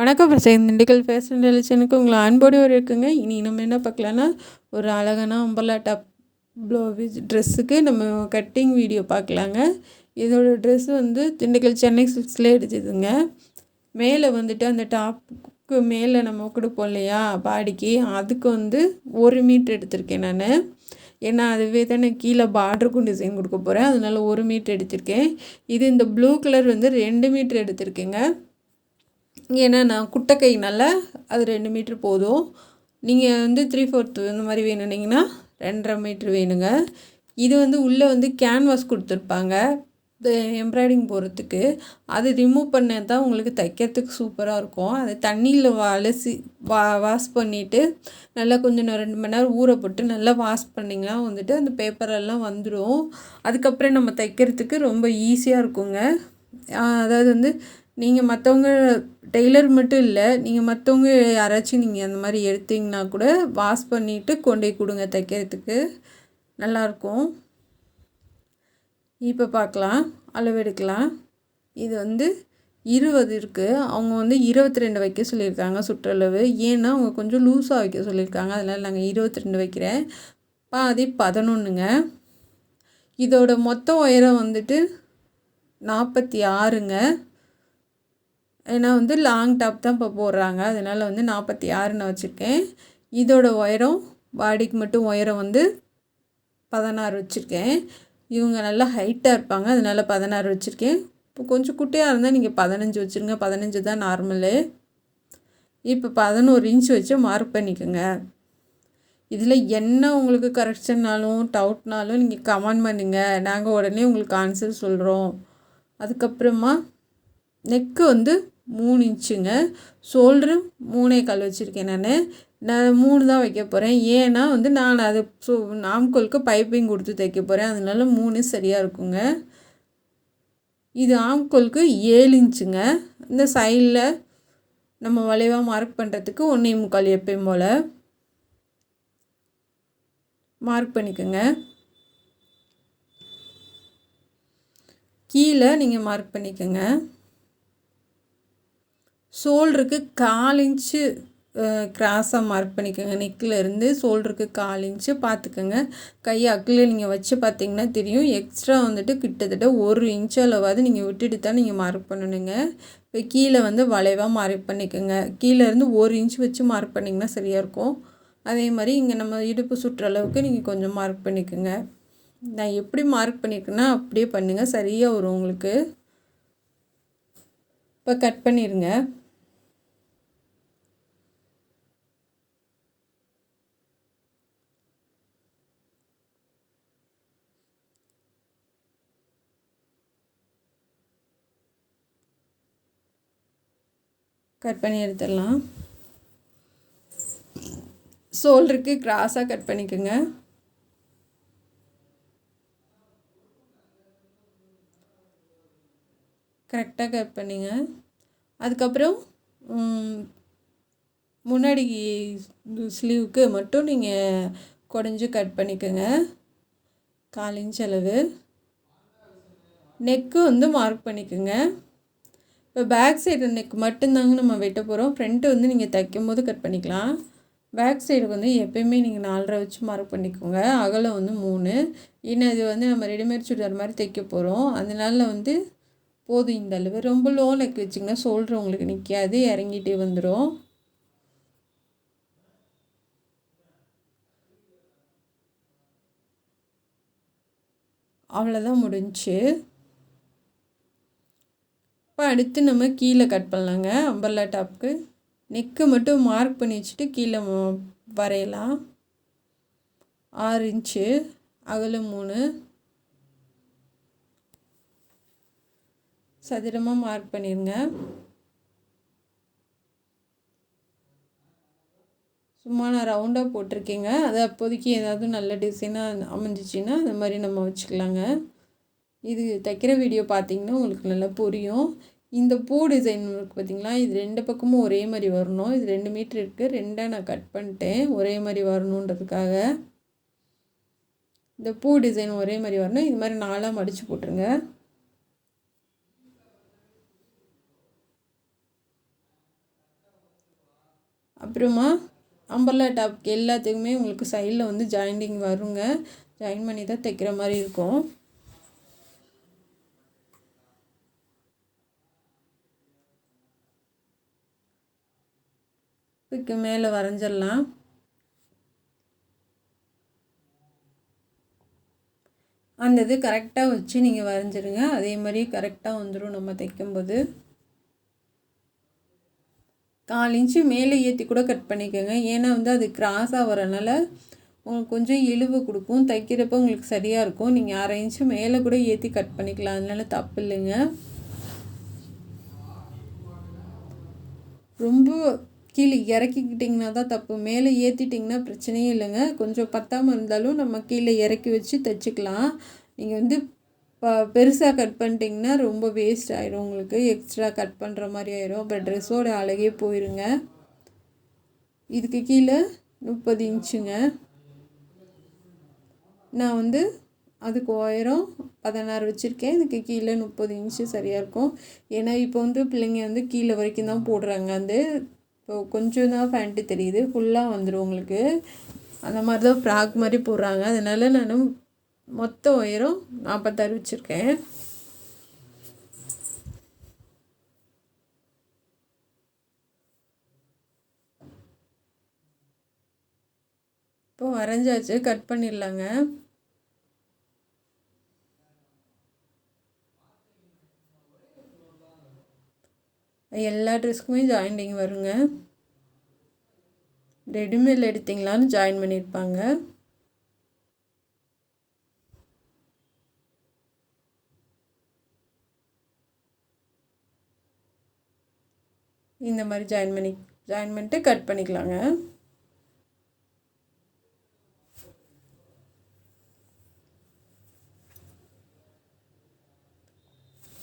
வணக்கம் பிரசேன் திண்டுக்கல் ஃபேஷன் ரிலேஷனுக்கு உங்களை அன்போடு ஒரு இருக்குங்க. இனி நம்ம என்ன பார்க்கலான்னா ஒரு அழகான அம்பர்லா டாப் ப்ளவுஸ் ட்ரெஸ்ஸுக்கு நம்ம கட்டிங் வீடியோ பார்க்கலாங்க. இதோட ட்ரெஸ் வந்து திண்டுக்கல் சென்னை சில்க்ஸில் எடுத்ததுங்க. மேலே வந்துட்டு அந்த டாப்புக்கு மேலே நம்ம கொடுப்போம் இல்லையா பாடிக்கு அதுக்கு வந்து ஒரு மீட்ரு எடுத்திருக்கேன் நான். ஏன்னா அதுவே தானே கீழே பார்டருக்கும் டிசைன் கொடுக்க போகிறேன் அதனால் ஒரு மீட்ரு எடுத்திருக்கேன். இது இந்த ப்ளூ கலர் வந்து ரெண்டு மீட்ரு எடுத்திருக்கேங்க. ஏன்னா நான் குட்டைக்கைனால அது ரெண்டு மீட்ரு போதும். நீங்கள் வந்து த்ரீ ஃபோர்த்து இந்த மாதிரி வேணுனிங்கன்னா ரெண்டரை மீட்ரு வேணுங்க. இது வந்து உள்ளே வந்து கேன்வாஸ் கொடுத்துருப்பாங்க. இந்த எம்ப்ராய்டிங் போகிறதுக்கு அது ரிமூவ் பண்ணால் தான் உங்களுக்கு தைக்கிறதுக்கு சூப்பராக இருக்கும். அதை தண்ணியில் அலசி வா வாஷ் பண்ணிவிட்டு நல்லா கொஞ்சம் ரெண்டு மணி நேரம் ஊற போட்டு நல்லா வாஷ் பண்ணிங்கன்னா வந்துட்டு அந்த பேப்பரெல்லாம் வந்துடும் அதுக்கப்புறம் நம்ம தைக்கிறதுக்கு ரொம்ப ஈஸியாக இருக்குங்க. அதாவது வந்து நீங்கள் மற்றவங்க டெய்லர் மட்டும் இல்லை நீங்கள் மற்றவங்க யாராச்சும் நீங்கள் அந்த மாதிரி எடுத்தீங்கன்னா கூட வாஷ் பண்ணிவிட்டு கொண்டு போய் கொடுங்க தைக்கிறதுக்கு. நல்லாயிருக்கும் இப்போ பார்க்கலாம் அளவெடுக்கலாம் இது வந்து இருபது இருக்குது அவங்க வந்து இருபத்தி ரெண்டு வைக்க சொல்லியிருக்காங்க சுற்றளவு. ஏன்னா அவங்க கொஞ்சம் லூஸாக வைக்க சொல்லியிருக்காங்க. அதனால் நாங்கள் இருபத்தி ரெண்டு வைக்கிறேன். பாதி பதினொன்றுங்க இதோட மொத்த உயரம் வந்துட்டு நாற்பத்தி ஆறுங்க. ஏன்னா வந்து லாங் டாப் தான் இப்போ போடுறாங்க. அதனால் வந்து நாற்பத்தி ஆறு நான் வச்சுருக்கேன். இதோட உயரம் பாடிக்கு மட்டும் உயரம் வந்து பதினாறு வச்சுருக்கேன். இவங்க நல்லா ஹைட்டாக இருப்பாங்க. அதனால் பதினாறு வச்சுருக்கேன். இப்போ கொஞ்சம் குட்டியாக இருந்தால் நீங்கள் பதினஞ்சு வச்சுருங்க. பதினஞ்சு தான் நார்மலு இப்போ பதினோரு இன்ச் வச்சு மார்க் பண்ணிக்கோங்க. இதில் என்ன உங்களுக்கு கரெக்ஷன்னாலும் டவுட்னாலும் நீங்கள் கமெண்ட் பண்ணுங்கள் நாங்கள் உடனே உங்களுக்கு ஆன்சர் சொல்கிறோம் அதுக்கப்புறமா நெக்கு வந்து மூணு இன்ச்சுங்க. ஷோல்ட்ரு மூணே கால் வச்சுருக்கேன் நான். நான் மூணு தான் வைக்க போகிறேன் ஏன்னா வந்து நான் அது ஸோ ஆம்கோலுக்கு பைப்பிங் கொடுத்து தைக்க போகிறேன் அதனால மூணு சரியாக இருக்குங்க. இது ஆம்கோலுக்கு ஏழு இன்ச்சுங்க. இந்த சைடில் நம்ம வளைவாக மார்க் பண்ணுறதுக்கு ஒன்றே முக்கால் எப்பயும் போல் மார்க் பண்ணிக்கோங்க. கீழே நீங்கள் மார்க் பண்ணிக்கோங்க. ஷோல்டருக்கு கால் இன்ச்சு கிராஸாக மார்க் பண்ணிக்கோங்க. நெக்கில் இருந்து ஷோல்டருக்கு கால் இன்ச்சு பார்த்துக்கோங்க கையை அக்கில் நீங்கள் வச்சு பார்த்தீங்கன்னா தெரியும். எக்ஸ்ட்ரா வந்துட்டு கிட்டத்தட்ட ஒரு இன்ச் அளவாவது நீங்கள் விட்டுட்டு தான் நீங்கள் மார்க் பண்ணணுங்க. இப்போ கீழே வந்து வளைவாக மார்க் பண்ணிக்கோங்க. கீழேருந்து ஒரு இன்ச் வச்சு மார்க் பண்ணிங்கன்னா சரியாக இருக்கும். அதே மாதிரி இங்கே நம்ம இடுப்பு சுற்றுற அளவுக்கு நீங்கள் கொஞ்சம் மார்க் பண்ணிக்கோங்க. நான் எப்படி மார்க் பண்ணியிருக்கேன்னா அப்படியே பண்ணுங்கள் சரியாக வரும் உங்களுக்கு. இப்போ கட் பண்ணிடுங்க கட் பண்ணி எடுத்துடலாம். ஷோல்டருக்கு கிராஸாக கட் பண்ணிக்கோங்க. கரெக்டாக கட் பண்ணிங்க. அதுக்கப்புறம் முன்னாடி ஸ்லீவுக்கு மட்டும் நீங்கள் குடஞ்சி கட் பண்ணிக்கோங்க. காலின் செலவு நெக்கு வந்து மார்க் பண்ணிக்கோங்க. இப்போ பேக் சைடு நெக் மட்டும்தாங்க நம்ம வெட்ட போகிறோம் ஃப்ரண்ட்டு வந்து நீங்கள் தைக்கும் போது கட் பண்ணிக்கலாம் பேக் சைடு வந்து எப்பயுமே நீங்கள் நாலரை வச்சு மார்க் பண்ணிக்கோங்க. அகலம் வந்து மூணு. ஏன்னா இது வந்து நம்ம ரெடிமேட் சுடிதார் மாதிரி தைக்க போகிறோம் அதனால வந்து போதும் இந்த அளவு. ரொம்ப லோ நெக் வச்சிங்கன்னா ஷோல்டர் உங்களுக்கு நிற்காது இறங்கிட்டே வந்துடும் அவ்வளோதான் முடிஞ்சு. இப்போ அடுத்து நம்ம கீழே கட் பண்ணலாங்க. அம்பர்லா டாப்புக்கு நெக்கு மட்டும் மார்க் பண்ணி வச்சுட்டு கீழே வரையலாம். ஆறு இன்ச்சு அகலம் மூணு. சதுரமாக மார்க் பண்ணிடுங்க சும்மா நான் ரவுண்டாக போட்டிருக்கேங்க. அது அப்போதைக்கு ஏதாவது நல்ல டிசைனாக அமைஞ்சிச்சின்னா அந்த மாதிரி நம்ம வச்சுக்கலாங்க. இது தைக்கிற வீடியோ பார்த்தீங்கன்னா உங்களுக்கு நல்லா புரியும். இந்த பூ டிசைன் இருக்குது பார்த்திங்களா இது ரெண்டு பக்கமும் ஒரே மாதிரி வரணும். இது ரெண்டு மீட்ரு இருக்குது ரெண்டாக நான் கட் பண்ணிட்டேன். ஒரே மாதிரி வரணுன்றதுக்காக. இந்த பூ டிசைன் ஒரே மாதிரி வரணும். இது மாதிரி நாலாக மடித்து போட்டுருங்க. அப்புறமா அம்பர்லா டாப்க்கு எல்லாத்துக்குமே உங்களுக்கு சைடில் வந்து ஜாயிண்டிங் வருங்க. ஜாயின் பண்ணி தான் தைக்கிற மாதிரி இருக்கும். இதுக்கு மேலே வரைஞ்சிடலாம். அந்த இது கரெக்டாக வச்சு நீங்கள் வரைஞ்சிருங்க அதே மாதிரி கரெக்டாக வந்துடும் நம்ம தைக்கும்போது. கால் இன்ச்சு மேலே ஏற்றி கூட கட் பண்ணிக்கோங்க. ஏன்னா வந்து அது கிராஸாக வரனால உங்களுக்கு கொஞ்சம் இழுவு கொடுக்கும். தைக்கிறப்ப உங்களுக்கு சரியாக இருக்கும். நீங்கள் அரை இன்ச்சு மேலே கூட ஏற்றி கட் பண்ணிக்கலாம். அதனால தப்பு இல்லைங்க. ரொம்ப கீழே இறக்கிக்கிட்டிங்கன்னா தான் தப்பு. மேலே ஏற்றிட்டிங்கன்னா பிரச்சனையே இல்லைங்க. கொஞ்சம் பத்தாமல் இருந்தாலும் நம்ம கீழே இறக்கி வச்சு தைச்சிக்கலாம். நீங்கள் வந்து இப்போ பெருசாக கட் பண்ணிட்டிங்கன்னா ரொம்ப வேஸ்ட் ஆயிடும் உங்களுக்கு. எக்ஸ்ட்ரா கட் பண்ணுற மாதிரி ஆயிரும். அப்புறம் ட்ரெஸ்ஸோட அழகே போயிருங்க. இதுக்கு கீழே முப்பது இன்ச்சுங்க. நான் வந்து அதுக்கு உயரம் பதினாறு வச்சுருக்கேன். இதுக்கு கீழே முப்பது இன்ச்சு சரியாக இருக்கும். ஏன்னா இப்போ வந்து பிள்ளைங்க வந்து கீழே வரைக்கும் தான் போடுறாங்க. அந்த கொஞ்சம் தான் ஃபேண்ட்டு தெரியுது. ஃபுல்லாக வந்துடும் உங்களுக்கு. அந்த மாதிரி தான் ஃப்ராக் மாதிரி போடுறாங்க. அதனால் நான் மொத்த உயரம் நாற்பத்தாறு வச்சுருக்கேன். இப்போ வரைஞ்சாச்சு. கட் பண்ணிடலாங்க. எல்லா ட்ரெஸ்க்குமே ஜாயிண்டிங் வருங்க. ரெடிமேட் எடுத்திங்களான்னு ஜாயின் பண்ணியிருப்பாங்க இந்த மாதிரி ஜாயின் பண்ணி ஜாயின் பண்ணிட்டு கட் பண்ணிக்கலாங்க.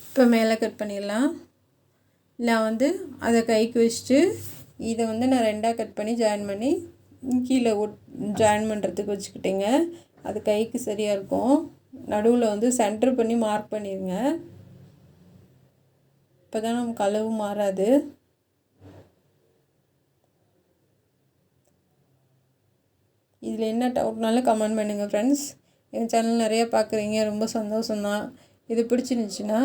இப்போ மேலே கட் பண்ணிடலாம். நான் வந்து அதை கைக்கு வச்சுட்டு இதை வந்து நான் ரெண்டாக கட் பண்ணி ஜாயின் பண்ணி கீழே ஒட் ஜாயின் பண்ணுறதுக்கு வச்சுக்கிட்டேங்க. அது கைக்கு சரியாக இருக்கும். நடுவில் வந்து சென்டர் பண்ணி மார்க் பண்ணிடுங்க இப்போ தான் நமக்கு அளவு மாறாது. இதில் என்ன டவுட்னாலும் கமெண்ட் பண்ணுங்கள் ஃப்ரெண்ட்ஸ் எங்கள் சேனல் நிறையா பார்க்குறீங்க ரொம்ப சந்தோஷம்தான். இது பிடிச்சிருந்துச்சின்னா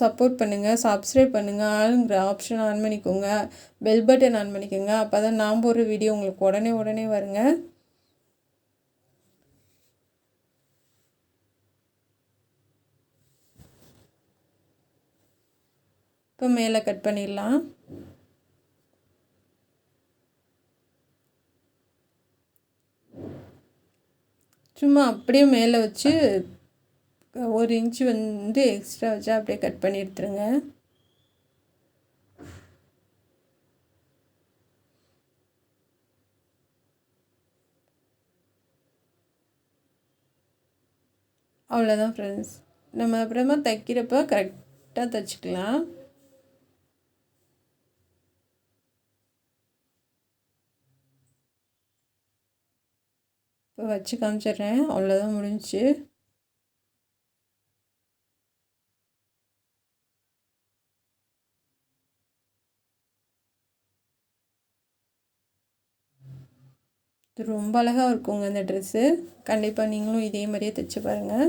சப்போர்ட் பண்ணுங்கள் சப்ஸ்கிரைப் பண்ணுங்கள் ஆளுங்கிற ஆப்ஷன் ஆன் பண்ணிக்கோங்க பெல் பட்டன் ஆன் பண்ணிக்கோங்க. அப்போ தான் நாம் போடுற வீடியோ உங்களுக்கு உடனே உடனே வருங்க. இப்போ மேலே கட் பண்ணிடலாம். சும்மா அப்படியே மேலே வச்சு ஒரு இன்ச்சு வந்து எக்ஸ்ட்ரா வச்சா அப்படியே கட் பண்ணி எடுத்துருங்க. அவ்வளோதான் ஃப்ரெண்ட்ஸ் நம்ம அப்புறமா தைக்கிறப்ப கரெக்டாக தைச்சிக்கலாம். இப்போ வச்சு காமிச்சிட்றேன். அவ்வளோதான் முடிஞ்சிச்சு. இது ரொம்ப அழகாக இருக்குங்க இந்த ட்ரெஸ்ஸு கண்டிப்பாக நீங்களும் இதே மாதிரியே தைச்சி பாருங்கள்